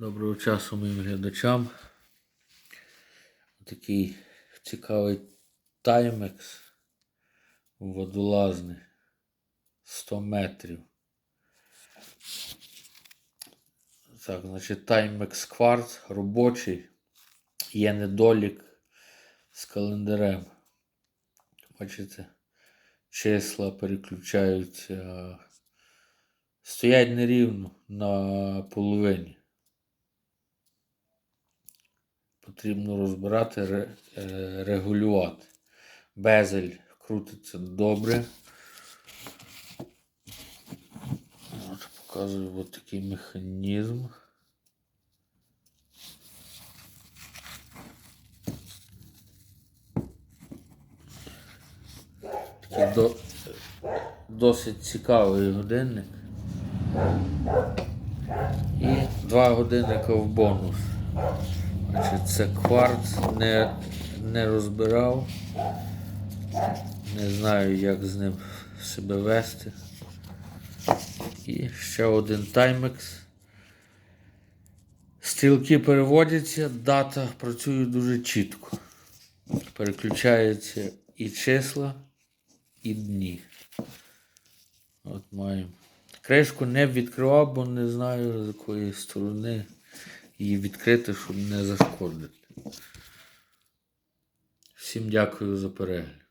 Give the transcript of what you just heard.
Доброго часу моїм глядачам. Такий цікавий таймекс водолазний 100 метрів. Так, значить, таймекс кварц робочий. Є недолік з календарем. Бачите, числа переключаються. Стоять нерівно на половині. Потрібно розбирати, е, регулювати. Безель крутиться добре. Показую от такий механізм. Такий до, досить цікавий годинник. І два годинника в бонус. Значить, це кварц не, не розбирав. Не знаю, як з ним себе вести. І ще один таймекс. Стрілки переводяться, дата працює дуже чітко. Переключаються і числа, і дні. От маємо. Кришку не відкривав, бо не знаю з якої сторони її відкрити, щоб не зашкодити. Всім дякую за перегляд.